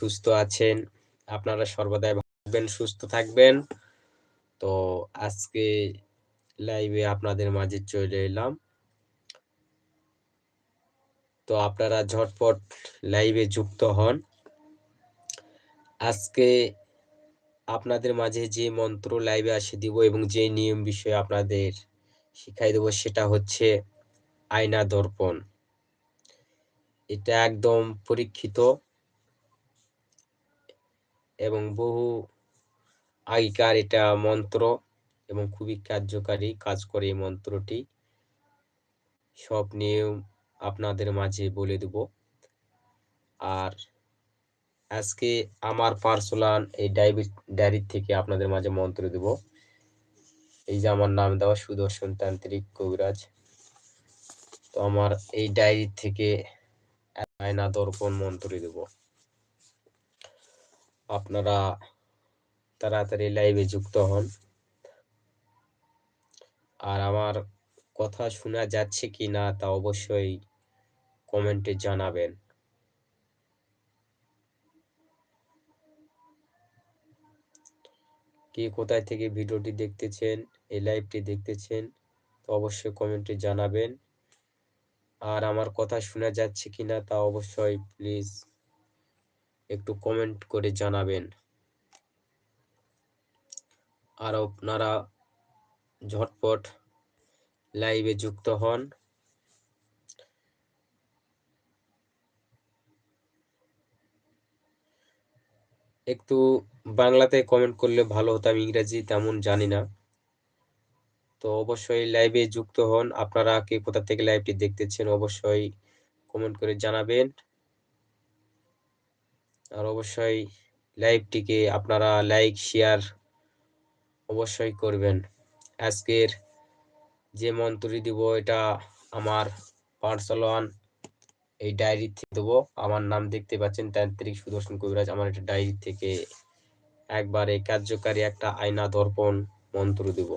সুস্থ আছেন। আপনারা সর্বদাই থাকবেন, সুস্থ থাকবেন। তো আজকে লাইভে আপনাদের মাঝে চলে এলাম। তো আপনারা ঝটপট লাইভে যুক্ত হন। আজকে আপনাদের মাঝে যে মন্ত্র লাইভে আসে দিব এবং যে নিয়ম বিষয়ে আপনাদের শিখাই দেব সেটা হচ্ছে আয়না দর্পণ। এটা একদম পরীক্ষিত এবং বহু আগেকার এটা মন্ত্র এবং খুবই কার্যকারী কাজ করে এই মন্ত্রটি। সব নিয়ম আপনাদের মাঝে বলে দেব। আর আজকে আমার পার্সোনাল এই ডায়েরি থেকে আপনাদের মাঝে মন্ত্র দেব। এই যে আমার নাম দেওয়া সুদর্শন তান্ত্রিক কবিরাজ। তো আমার এই ডায়েরি থেকে আয়না দর্পণ মন্ত্র দেব। আপনারা তাড়াতাড়ি লাইভে যুক্ত হন। আর আমার কথা শোনা যাচ্ছে কি না তা অবশ্যই কমেন্টে জানাবেন। কে কোথায় থেকে ভিডিওটি দেখতেছেন, এই লাইভটি দেখতেছেন, তো অবশ্যই কমেন্টে জানাবেন। আর আমার কথা শোনা যাচ্ছে কিনা তা অবশ্যই প্লিজ একটু কমেন্ট করে জানাবেন। আর আপনারা ঝটপট লাইভে যুক্ত হন। একটু বাংলাতে কমেন্ট করলে ভালো হতো, আমি ইংরেজি তেমন জানি না। তো অবশ্যই লাইভে যুক্ত হন। আপনারা কে কোথা থেকে লাইভটি দেখতেছেন, অবশ্যই কমেন্ট করে জানাবেন। আর অবশ্যই লাইভটিকে আপনারা লাইক শেয়ার অবশ্যই করবেন। আজকের যে মন্ত্রী দিব, এটা আমার পার্সোনাল এই ডায়েরি থেকে দেবো। আমার নাম দেখতে পাচ্ছেন তান্ত্রিক সুদর্শন কবিরাজ। আমার একটা ডায়েরি থেকে একবারে কার্যকারী একটা আয়না দর্পণ মন্ত্র দেব।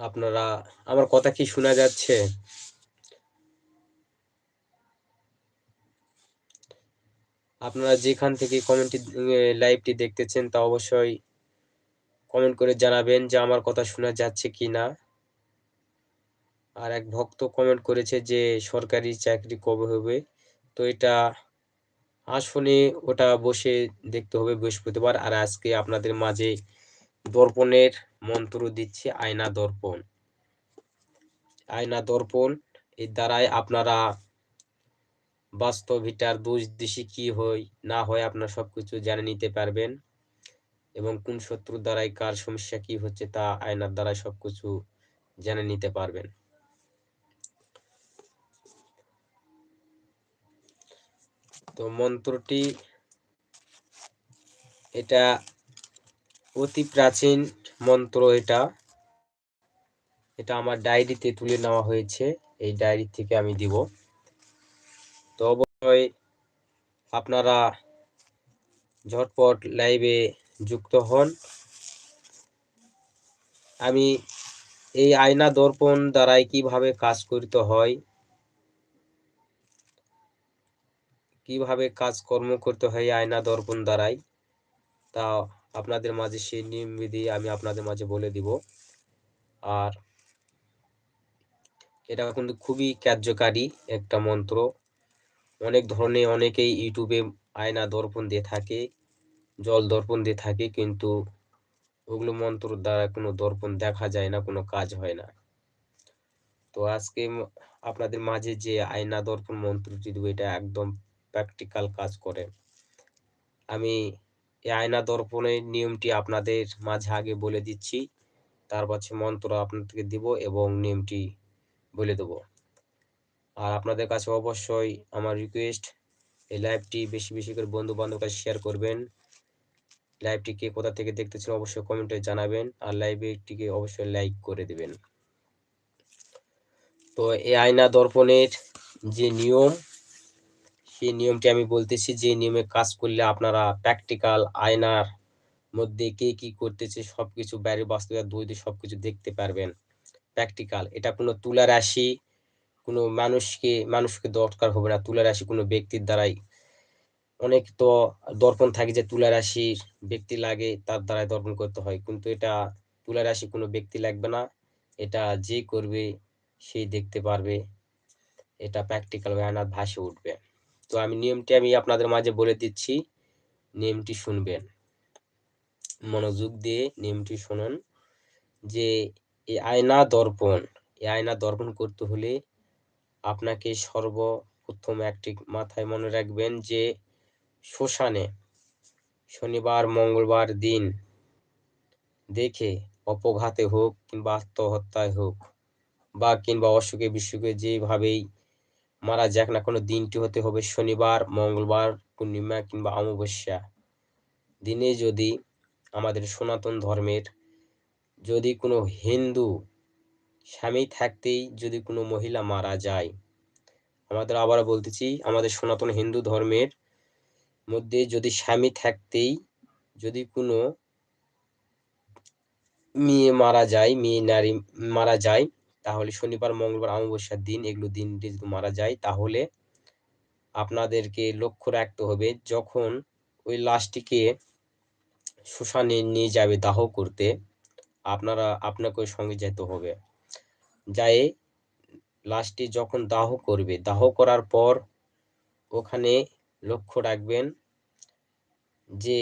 আপনারা, আমার কথা কি শোনা যাচ্ছে? আপনারা যেখান থেকে কমেন্টটি লাইভটি দেখতেছেন তা অবশ্যই কমেন্ট করে জানাবেন যে আমার কথা শোনা যাচ্ছে কি না। আর এক ভক্ত কমেন্ট করেছে যে সরকারি চাকরি কবে হবে? তো এটা আসনে ওটা বসে দেখতে হবে বৃহস্পতিবার। আর আজকে আপনাদের মাঝে দর্পণের মন্ত্র দিচ্ছে, আয়না দর্পণ। আয়না দর্পণ, এর দ্বারাই আপনারা বাস্তব এটার দোষ দিশি কি হয়, না হয় আপনার সবকিছু জেনে নিতে পারবেন এবং কোন শত্রুর দ্বারাই, কার সমস্যা কি হচ্ছে তা আয়নার দ্বারাই সবকিছু জেনে নিতে পারবেন। তো মন্ত্রটি, এটা অতি প্রাচীন মন্ত্র এটা। এটা আমার ডায়েরিতে তুলে নেওয়া হয়েছে। এই ডায়েরি থেকে আমি দিব। তো অবশ্যই আপনারা ঝটপট লাইভে যুক্ত হন। আমি এই আয়না দর্পণ দ্বারাই কীভাবে কাজ করতে হয়, কীভাবে কাজকর্ম করতে হয় আয়না দর্পণ দ্বারাই, তা আপনাদের মাঝে সেই নিয়ম বিধি আমি আপনাদের মাঝে বলে দিব। আর এটা কিন্তু খুবই কার্যকারী একটা মন্ত্র। অনেক ধরনের অনেকেই ইউটিউবে আয়না দর্পণ দিয়ে থাকে, জল দর্পণ দিয়ে থাকে, কিন্তু ওগুলো মন্ত্র দ্বারা কোনো দর্পণ দেখা যায় না, কোনো কাজ হয় না। তো আজকে আপনাদের মাঝে যে আয়না দর্পণ মন্ত্রটি দেবো, এটা একদম প্র্যাকটিক্যাল কাজ করে। আমি এই আয়না দর্পণের নিয়মটি আপনাদের মাঝে আগে বলে দিচ্ছি। তারপর মন্ত্র আপনাদেরকে দিব এবং নিয়মটি বলে দেবো। আর আপনাদের কাছে অবশ্যই আমার রিকোয়েস্ট এই লাইভটি বেশি বেশি করে বন্ধু বান্ধব কাছে শেয়ার করবেন। লাইভটি কে কোথা থেকে দেখতেছেন অবশ্যই কমেন্টে জানাবেন আর লাইভটিকে অবশ্যই লাইক করে দেবেন। তো এই আয়না দর্পণের যে নিয়ম সেই নিয়মটি আমি বলতেছি, যে নিয়মে কাজ করলে আপনারা প্র্যাকটিক্যাল আয়নার মধ্যে কে কি করতেছে সবকিছু বাইরের বাস্তবতা বইতে সবকিছু দেখতে পারবেন। প্র্যাকটিক্যাল এটা কোনো তুলা রাশি, কোনো মানুষকে মানুষকে দরকার হবে না। তুলা রাশি কোনো ব্যক্তির দ্বারাই। অনেক তো দর্পণ থাকে যে তুলা রাশির ব্যক্তি লাগে, তার দ্বারাই দর্পণ করতে হয়। কিন্তু এটা তুলা রাশি কোনো ব্যক্তি লাগবে না। এটা যে করবে সেই দেখতে পারবে। এটা প্র্যাকটিক্যাল আয়নাত ভাসে উঠবে। তো আমি নিয়মটি আমি আপনাদের মাঝে বলে দিচ্ছি। নিয়মটি শুনবেন। মনোযোগ দিয়ে নিয়মটি শুনুন যে, এই আয়না দর্পণ, এই আয়না দর্পণ করতে হলে আপনাকে সর্বপ্রথম একটি মাথায় মনে রাখবেন যে, শ্মশানে শনিবার, মঙ্গলবার দিন দেখে অপঘাতে হোক কিংবা আত্মহত্যায় হোক বা কিংবা অসুখে বিসুখে যেভাবেই মারা যাক না, কোনো দিনটি হতে হবে শনিবার, মঙ্গলবার, পূর্ণিমা কিংবা অমাবস্যা। দিনে যদি আমাদের সনাতন ধর্মের যদি কোনো হিন্দু স্বামী থাকতেই যদি কোনো মহিলা মারা যায়, আমাদের আবার বলতেছি, আমাদের সনাতন হিন্দু ধর্মের মধ্যে যদি স্বামী থাকতেই যদি কোনো মেয়ে মারা যায়, মেয়ে নারী মারা যায় তাহলে শনিবার, মঙ্গলবার, অমাবস্যার দিন, এগুলো দিন যদি মারা যায়, তাহলে আপনাদেরকে লক্ষ্য রাখতে হবে যখন ওই লাশটিকে শ্মশানে নিয়ে যাবে দাহ করতে, আপনারা আপনাকে সঙ্গে যেতে হবে। যাই, লাশটি যখন দাহ করবে, দাহ করার পর ওখানে লক্ষ্য রাখবেন যে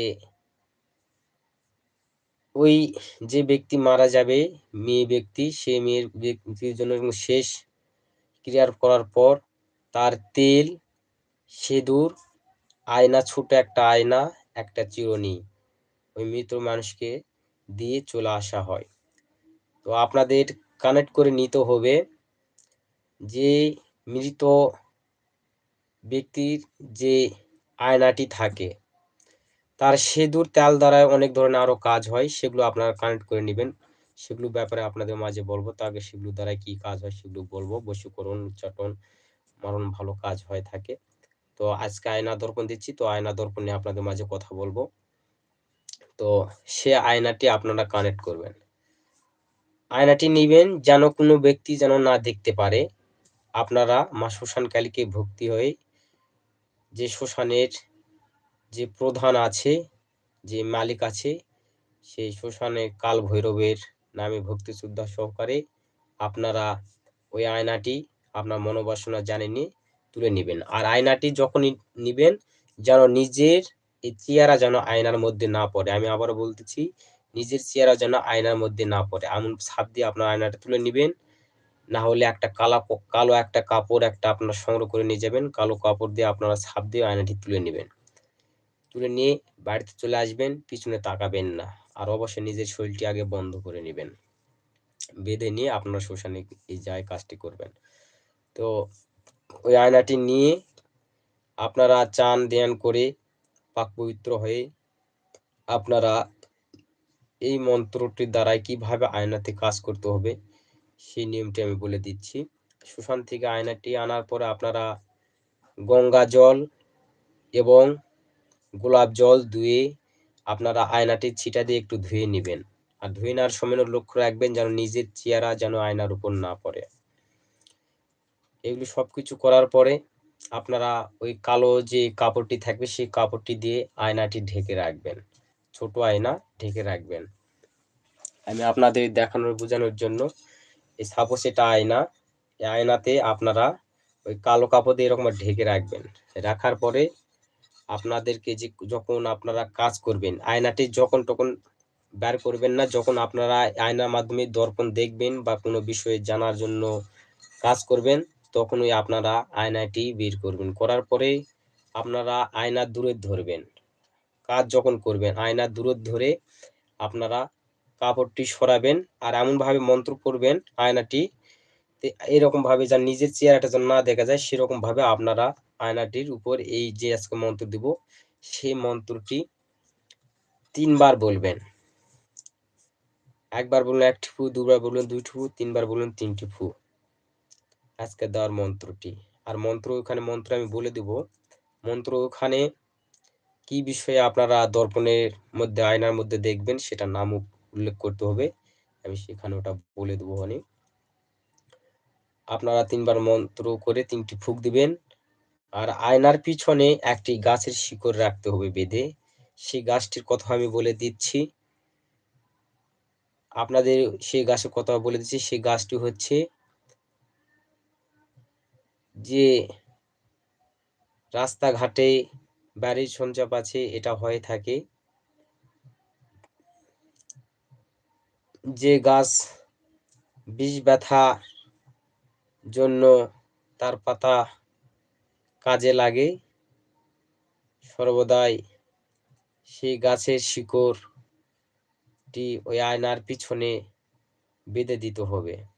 ওই যে ব্যক্তি মারা যাবে, মেয়ে ব্যক্তি, সে মেয়ের ব্যক্তির জন্য শেষ ক্রিয়ার করার পর তার তেল, সিঁদুর, আয়না, ছোট একটা আয়না, একটা চিরুনি ওই মৃত মানুষকে দিয়ে চলে আসা হয়। তো আপনাদের কানেক্ট করে নিতে হবে যে মৃত ব্যক্তির যে আয়নাটি থাকে তার সেদুর, তেল দ্বারা অনেক ধরনের আরও কাজ হয়, সেগুলো আপনারা কানেক্ট করে নেবেন। সেগুলো ব্যাপারে আপনাদের মাঝে বলব তাকে সেগুলো দ্বারা কি কাজ হয় সেগুলো বলব। বসুকরণ উচ্চাটন, মারণ ভালো কাজ হয়ে থাকে। তো আজকে আয়না দর্পণ দিচ্ছি, তো আয়না দর্পণ নিয়ে আপনাদের মাঝে কথা বলব। তো সে আয়নাটি আপনারা কানেক্ট করবেন। আয়নাটি নিবেন যেন কোনো ব্যক্তি যেন না দেখতে পারে। আপনারা মা শ্মশান কালীকে ভক্তি হয়ে যে শ্মশানের যে প্রধান আছে, যে মালিক আছে সেই শ্মশানে কাল ভৈরবের নামে ভক্তি শ্রদ্ধা সহকারে আপনারা ওই আয়নাটি আপনার মনোবাসনা জানেনি তুলে নেবেন। আর আয়নাটি যখনই নিবেন, যেন নিজের এই চেয়ারা যেন আয়নার মধ্যে না পড়ে। আমি আবারও বলতেছি, নিজের চেয়ারা যেন আয়নার মধ্যে না পড়ে। এমন ছাপ দিয়ে আপনার আয়নাটা তুলে নেবেন, না হলে একটা কালা কালো একটা কাপড় একটা আপনার সংগ্রহ করে নিয়ে যাবেন, কালো কাপড় দিয়ে আপনারা ছাপ দিয়ে আয়নাটি তুলে নেবেন। তুলে নিয়ে বাড়িতে চলে আসবেন, পিছনে তাকাবেন না। আর অবশ্যই নিজের শরীরটি আগে বন্ধ করে নেবেন। বেঁধে নিয়ে আপনারা শ্মশানে এই যায় কাজটি করবেন। তো ওই আয়নাটি নিয়ে আপনারা চান ধ্যান করে পাক পবিত্র হয়ে আপনারা এই মন্ত্রটির দ্বারাই কীভাবে আয়নাতে কাজ করতে হবে, সেই নিয়মটি আমি বলে দিচ্ছি। শ্মশান থেকে আয়নাটি আনার পরে আপনারা গঙ্গা জল এবং গোলাপ জল ধুয়ে আপনারা আয়নাটির ছিটা দিয়ে একটু ধুয়ে নেবেন। আর ধুয়ে নেওয়ার সময় লক্ষ্য রাখবেন যেন নিজের চেহারা যেন আয়নার উপর না পড়ে। এগুলি সব কিছু করার পরে আপনারা ওই কালো যে কাপড়টি থাকবে সেই কাপড়টি দিয়ে আয়নাটি ঢেকে রাখবেন। ছোট আয়না ঢেকে রাখবেন। আমি আপনাদের দেখানোর বোঝানোর জন্য এই সাপোজ এটা আয়না, এই আয়নাতে আপনারা ওই কালো কাপড় দিয়ে এরকম ঢেকে রাখবেন। রাখার পরে আপনাদেরকে যে যখন আপনারা কাজ করবেন, আয়নাটি যখন তখন বের করবেন না, যখন আপনারা আয়নার মাধ্যমে দর্পণ দেখবেন বা কোনো বিষয়ে জানার জন্য কাজ করবেন তখন ওই আপনারা আয়নাটি বের করবেন। করার পরে আপনারা আয়না দূরে ধরবেন। কাজ যখন করবেন, আয়না দূরে ধরে আপনারা কাপড়টি সরাবেন আর এমনভাবে মন্ত্র করবেন আয়নাটি এরকমভাবে যা নিজের চেহারাটা যেন না দেখা যায়, সেরকমভাবে আপনারা আয়নাটির উপর এই যে আজকে মন্ত্র দিব, সেই মন্ত্রটি তিনবার বলবেন। একবার বললেন একটি ফু দুবার বলুন দুইটি ফু তিনবার বলুন তিনটি ফু আজকে দেওয়ার মন্ত্রটি। আর মন্ত্র ওখানে, মন্ত্র আমি বলে দেব। মন্ত্র ওখানে কি বিষয়ে আপনারা দর্পণের মধ্যে, আয়নার মধ্যে দেখবেন সেটা নাম উল্লেখ করতে হবে। আমি সেখানে ওটা বলে দেবো অনেক। আপনারা তিনবার মন্ত্র করে তিনটি ফুক দিবেন। আর আয়নার পিছনে একটি গাছের শিকড় রাখতে হবে বেঁধে। সেই গাছটির কথা আমি বলে দিচ্ছি। আপনাদের সেই গাছের কথা বলে দিচ্ছি। সেই গাছটি হচ্ছে যে রাস্তাঘাটে বাড়ির সঞ্চাপ আছে, এটা হয়ে থাকে। যে গাছ বিষ ব্যথা জন্য তার পাতা কাজে লাগে। সর্বদাই সেই গাছের শিকড়টি ওই আয়নার পিছনে বেঁধে দিতে হবে।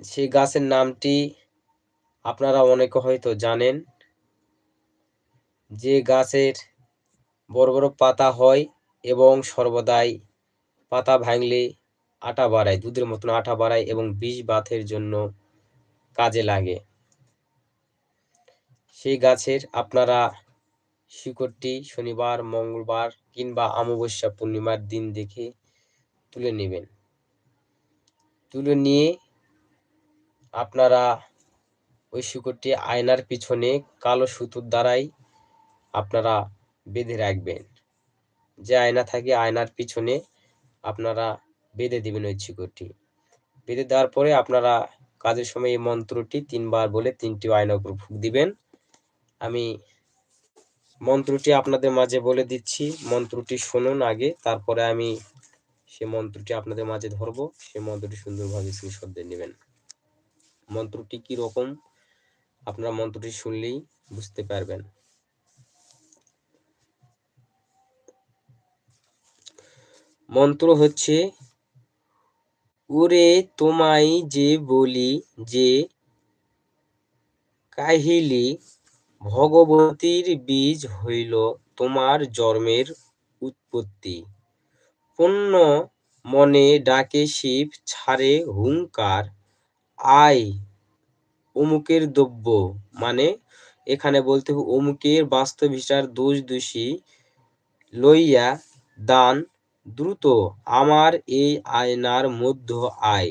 সেই গাছের নামটি আপনারা অনেকে হয়তো জানেন। যে গাছের বড় বড় পাতা হয় এবং সর্বদাই পাতা ভাঙলে আটা বাড়ায়, দুধের মতন আটা বাড়ায় এবং বিষ বাথের জন্য কাজে লাগে। সেই গাছের আপনারা শিকড়টি শনিবার, মঙ্গলবার কিংবা অমাবস্যা পূর্ণিমার দিন দেখে তুলে নেবেন। তুলে নিয়ে আপনারা ওই শিকড়টি আয়নার পিছনে কালো সুতোর দ্বারাই আপনারা বেঁধে রাখবেন। যে আয়না থাকে, আয়নার পিছনে আপনারা বেঁধে দিবেন ওই শিকড়টি বেঁধে দেওয়ার পরে আপনারা কাজের সময় এই মন্ত্রটি তিনবার বলে তিনটি আয়নার উপর ফুক দিবেন। আমি মন্ত্রটি আপনাদের মাঝে বলে দিচ্ছি। মন্ত্রটি শুনুন আগে, তারপরে আমি সে মন্ত্রটি আপনাদের মাঝে ধরবো। সে মন্ত্রটি সুন্দরভাবে স্ক্রিনশট নেবেন। মন্ত্রটি কি রকম? আপনারা মন্ত্রটি শুনলেই বুঝতে পারবেন। মন্ত্র হচ্ছে ওরে তোমায় যে বলি যে কাহিলি ভগবতীর বীজ হইল তোমার জন্মের উৎপত্তি। পুণ্য মনে ডাকে শিব, ছাড়ে হুঙ্কার। আয়, অমুকের দ্রব্য। মানে এখানে বলতে অমুকের বাস্তব বিচার দোষ দোষী। লইয়া দান দ্রুত আমার এই আয়নার মধ্য আয়।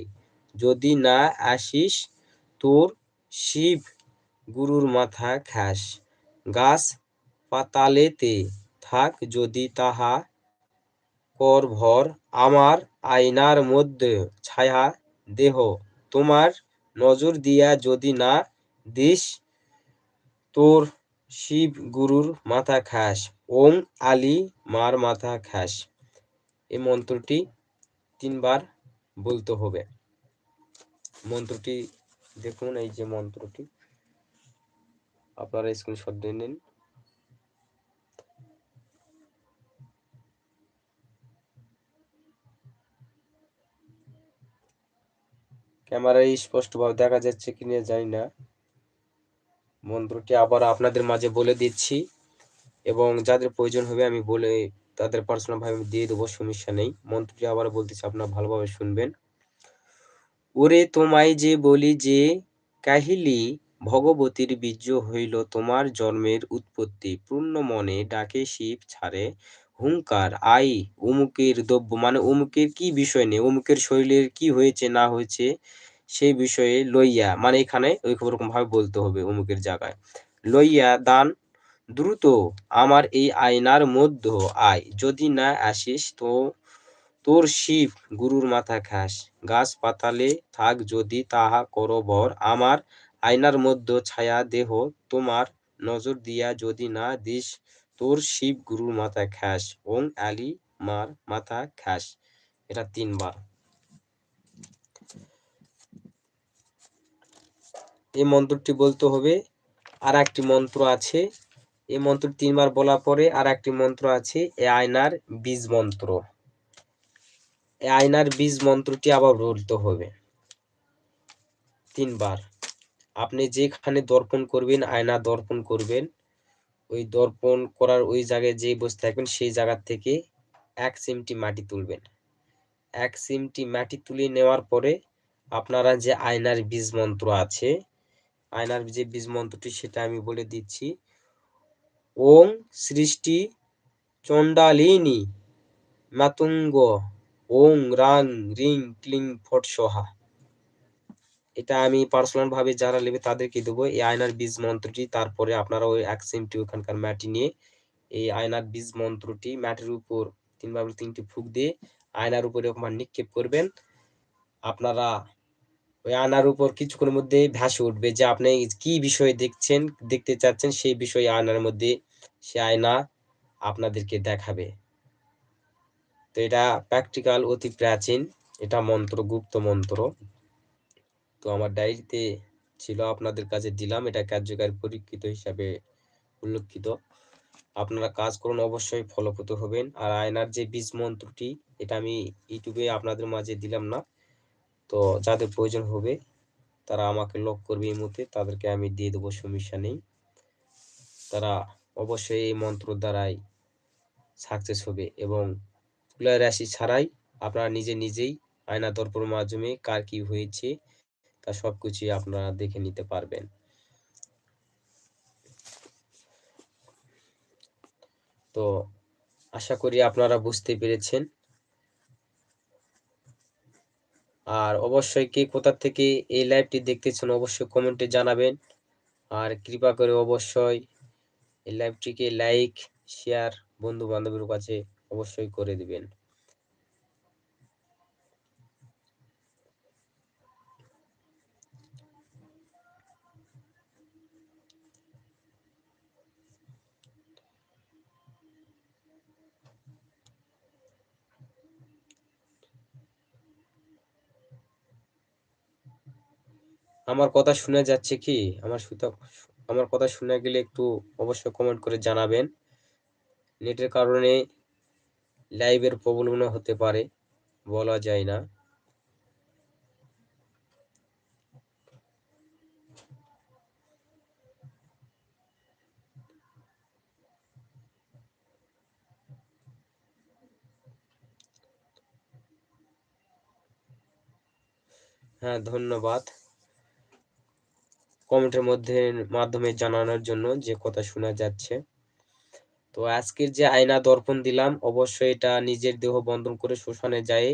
যদি না আসিস, তোর শিব গুরুর মাথা খাস গাছ পাতালেতে থাক যদি তাহা কর ভর। আমার আয়নার মধ্যে ছায়া দেহ তোমার নজর দিয়া যদি না দিস, তোর শিব গুরুর মাথা খাস ওম আলী মার মাথা খাস এই মন্ত্রটি তিনবার বলতে হবে। মন্ত্রটি দেখুন, এই যে মন্ত্রটি। আপনারা স্ক্রিনশট দিয়ে নিন। ক্যামেরায় স্পষ্টভাবে দেখা যাচ্ছে কি না জানি না। মন্ত্রটি আবার আপনাদের মাঝে বলে দিচ্ছি এবং যাদের প্রয়োজন হবে আমি বলে তাদের পার্সোনালভাবে আমি দিয়ে দেবো, সমস্যা নেই। মন্ত্রটি আবার বলতেছি, আপনারা ভালোভাবে শুনবেন। ওরে তোমায় যে বলি যে, কাহিলি ভগবতীর বীর্য হইল তোমার জন্মের উৎপত্তি। পূর্ণ মনে ডাকে শিব ছাড়ে হুঙ্কার, আই অমুকের দ্রব্য। মানে অমুকের কি বিষয় নেই? অমুকের শরীরের কি হয়েছে, না হয়েছে সেই বিষয়ে লইয়া মানে এখানে ওই রকম ভাবে বলতে হবে অমুকের জায়গায়। লইয়া দান দ্রুত আমার এই আয়নার মধ্য আয়। যদি না আসিস তো, তোর শিব গুরুর মাথা খাস। গাছ পাতালে থাক যদি তাহা করো বর। আমার আয়নার মধ্য ছায়া দেহ তোমার নজর দিয়া যদি না দিস, তোর শিব গুরুর মাথা খাস। ওং আলী মার মাথা খাস। এটা তিনবার। এই মন্ত্রটি বলতে হবে আর একটি মন্ত্র আছে এই মন্ত্র তিনবার বলার পরে আর একটি মন্ত্র আছে, এ আয়নার বীজ মন্ত্র। এ আয়নার বীজ মন্ত্রটি আবার বলতে হবে। তিনবার। আপনি যেখানে দর্পণ করবেন, আয়না দর্পণ করবেন, ওই দর্পণ করার ওই জায়গায় যে বসে থাকবেন, সেই জায়গা থেকে এক সিমটি মাটি তুলবেন। এক সিমটি মাটি তুলে নেওয়ার পরে আপনারা যে আয়নার বীজ মন্ত্র আছে, আয়নার যে বীজ মন্ত্রটি সেটা আমি বলে দিচ্ছি। ওং সৃষ্টি চণ্ডালিনী মাতুঙ্গ। ওং রাং রিং ক্লিং ফট সোহা। এটা আমি পার্সোনাল ভাবে যারা নেবে তাদেরকে দেবো। এই আয়নার বীজ মন্ত্রটি, তারপরে আপনারা ওই এক সিমটি ওখানকার মাটি নিয়ে এই আয়নার বীজ মন্ত্রটি মাটির উপর তিনবার তিনটি ফুক দিয়ে আয়নার উপরে নিক্ষেপ করবেন। আপনারা ওই আয়নার উপর কিছুক্ষণের মধ্যে ভাসে উঠবে যে আপনি কি বিষয়ে দেখছেন, দেখতে চাচ্ছেন সেই বিষয়ে আয়নার মধ্যে সে আয়না আপনাদেরকে দেখাবে। তো এটা প্র্যাকটিক্যাল অতি প্রাচীন, এটা মন্ত্র, গুপ্ত মন্ত্র। তো আমার ডায়েরিতে ছিল, আপনাদের কাছে দিলাম, এটা কার্যকারী পরীক্ষিত হিসাবে উল্লেখিত। আপনারা কাজ করুন, অবশ্যই ফলপ্রদ হবেন। আর আয়নার যে বীজ মন্ত্রটি, এটা আমি ইউটিউবে আপনাদের মাঝে দিলাম না। তো যাদের প্রয়োজন হবে, তারা আমাকে লক করবে এই মুহূর্তে। তাদেরকে আমি দিয়ে দেবো, সমস্যা নেই। তারা অবশ্যই এই মন্ত্র দ্বারাই সাকসেস হবে এবং তুলা রাশি ছাড়াই আপনারা নিজে নিজেই আয়না দর্পণ মাধ্যমে কার কি হয়েছে, তা সবকিছুই আপনারা দেখে নিতে পারবেন। তো আশা করি আপনারা বুঝতে পেরেছেন। আর অবশ্যই কে কোথা থেকে এই লাইভটি দেখতেছেন অবশ্যই কমেন্টে জানাবেন। আর কৃপা করে অবশ্যই এই লাইভটিকে লাইক শেয়ার বন্ধু বান্ধবের কাছে অবশ্যই করে দিবেন। আমার কথা শুনে যাচ্ছে কি? আমার সুতা, আমার কথা শুনে গেলে একটু অবশ্যই কমেন্ট করে জানাবেন। নেটের কারণে লাইভের প্রবলেম হতে পারে, বলা যায় না। হ্যাঁ ধন্যবাদ। কমেন্টের মধ্যে মাধ্যমে জানানোর জন্য যে কথা শোনা যাচ্ছে। তো আজকের যে আয়না দর্পণ দিলাম, অবশ্যই এটা নিজের দেহ বন্ধন করে শ্মশানে যায়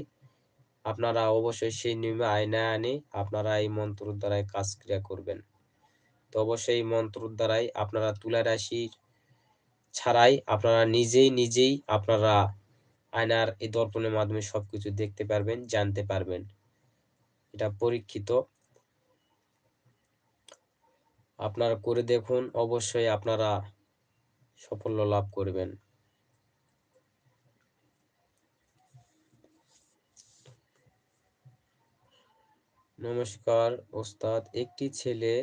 আপনারা অবশ্যই সেই নিয়মে আয়না আনে, আপনারা এই মন্ত্র দ্বারাই কাজ ক্রিয়া করবেন। তো অবশ্যই মন্ত্র দ্বারাই আপনারা তুলা রাশির ছাড়াই আপনারা নিজেই নিজেই আপনারা আয়নার এই দর্পণের মাধ্যমে সবকিছু দেখতে পারবেন, জানতে পারবেন। এটা পরীক্ষিত। আপনারা করে দেখুন, অবশ্যই আপনারা সাফল্য লাভ করবেন। নমস্কার, ওস্তাদ। একটি ছেলে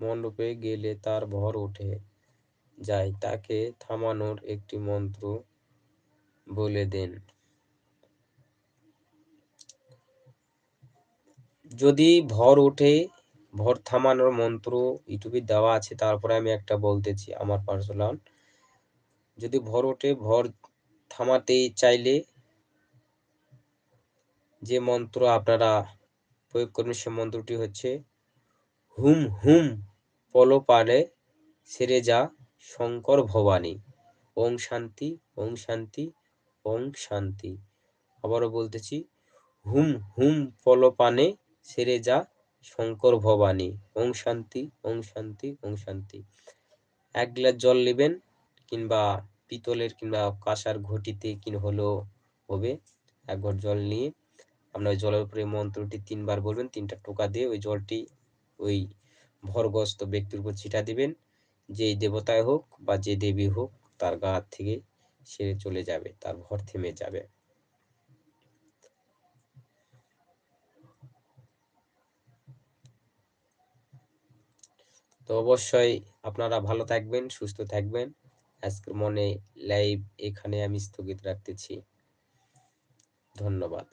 মণ্ডপে গেলে তার ভর ওঠে যায়, তাকে থামানোর একটি মন্ত্র বলে দেন। যদি ভর ওঠে ভর থামানোর মন্ত্র ইউটিউবে দেওয়া আছে, তারপরে আমি একটা বলতেছি আমার পার্সোনাল যদি ভর ওঠে, ভর থামাতে চাইলে যে মন্ত্র আপনারা প্রয়োগ করবেন, সে মন্ত্রটি হচ্ছে, হুম হুম, পলপালে সেরে যা, শঙ্কর ভবানী। ওং শান্তি ওং শান্তি ওং শান্তি। আবারও বলতেছি, হুম হুম, পলপানে সেরে যা শঙ্কর ভবানী ওং শান্তি ওং শান্তি ওং শান্তি। এক গ্লাস জল নেবেন কিংবা পিতলের কিংবা কাঁসার ঘটিতে কিন হলেও হবে। এক ঘর জল নিয়ে আপনার জলের উপরে মন্ত্রটি তিনবার বলবেন, তিনটা টোকা দিয়ে ওই জলটি ওই ভরগ্রস্ত ব্যক্তির উপর ছিটা দিবেন। যেই দেবতায় হোক বা যে দেবী হোক তার গা থেকে সেরে চলে যাবে, তার ভর থেমে যাবে। তো অবশ্যই আপনারা ভালো থাকবেন, সুস্থ থাকবেন। আজকের মনে লাইভ এখানে আমি স্থগিত রাখতেছি। ধন্যবাদ।